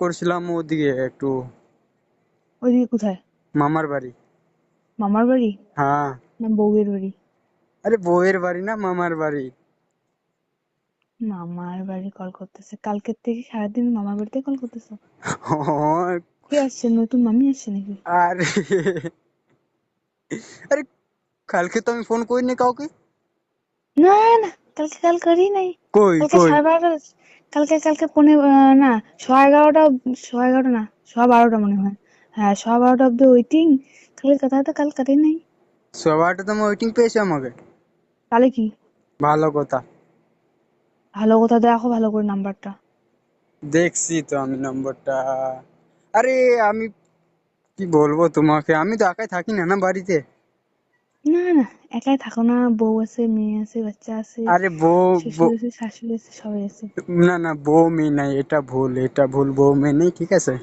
করছিলাম ওদিকে একটু। ওইদিকে কোথায়? মামার বাড়ি। মামার বাড়ি? হ্যাঁ। না বউয়ের বাড়ি। আরে বউয়ের বাড়ি না মামার বাড়ি। মামার বাড়ি কল করতেছে। কালকের থেকে সারাদিন মামার বাড়িতে কল করতেছে। হ্যাঁ, কে আসছে? নতুন মামি আসছে নাকি? আরে। আরে কালকে তো আমি ফোন করিনি কাউকে। না না। কালকে কাল করি নাই। কই কালকে কই? সাড়ে বারোটা কালকে কালকে আহ, না সোয়া এগারোটা সোয়া এগারোটা না সোয়া বারোটা মনে হয়। হ্যাঁ সোয়া বারোটা অব্দি ওয়েটিং কালকে কথা তো কাল কাটেই নাই। সবাইটা তো ওয়েটিং পেয়েছে আমাকে। তাহলে কি? ভালো কথা। ভালো কথা দেখো ভালো করে নাম্বারটা দেখছি তো আমি নম্বরটা আরে আমি কি বলব তোমাকে? আমি তো একাই থাকি না না বাড়িতে? না না একাই থাকো না বউ আছে মেয়ে আছে বাচ্চা আছে আরে বউ শ্বশুর আছে শাশুড়ি আছে সবাই আছে। না না বউ মেয়ে নাই এটা ভুল এটা ভুল বউ মেয়ে নেই ঠিক আছে?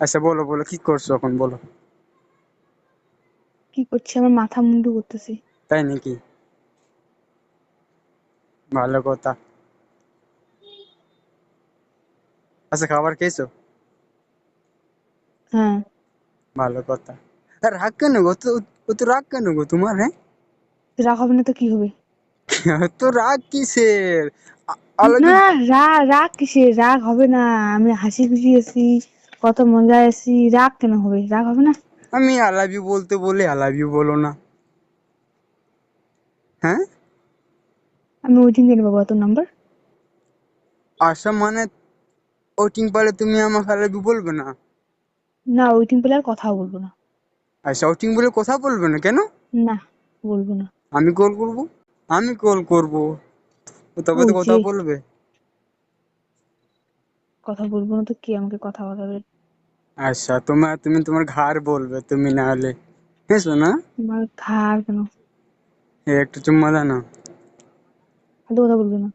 আচ্ছা বলো বলো কি করছ এখন বলো। কি করছি আমার মাথা মুন্ডু করতেছি। তাই নাকি? ভালো কথা। আচ্ছা খাবার খেয়েছো? হ্যাঁ। ভালো কথা। রাগ কেন গো তো ও তো রাগ কেন গো তোমার হ্যাঁ? রাগ হবে না তো কি হবে? তো রাগ কিসের? না রাগ রাগ কিসের? রাগ হবে না আমি হাসি খুশি আছি কত মজায় আছি রাগ কেন হবে? রাগ হবে না? আমি আই লাভ ইউ বলতে বলে আই লাভ ইউ বলো না। হ্যাঁ? আমি ওইদিন কেন পাবো তোর নাম্বার আশা মানে ওটিং পালে তুমি আমাকে আই লাভ ইউ বলবে না? না ওইদিন পেলে আর কথা বলব না। আচ্ছা ওটিং বলে কথা বলবে না কেন? না বলব না। আমি কল করব? আমি কল করব। তবে তো কথা বলবে। কথা বলব না তো কে আমাকে কথা বলাবে? আচ্ছা তোমার তুমি তোমার ঘর বলবে তুমি না হলে। আমার ঘাড় কেন? একটু চুম্মা দাও না। কথা বলব না।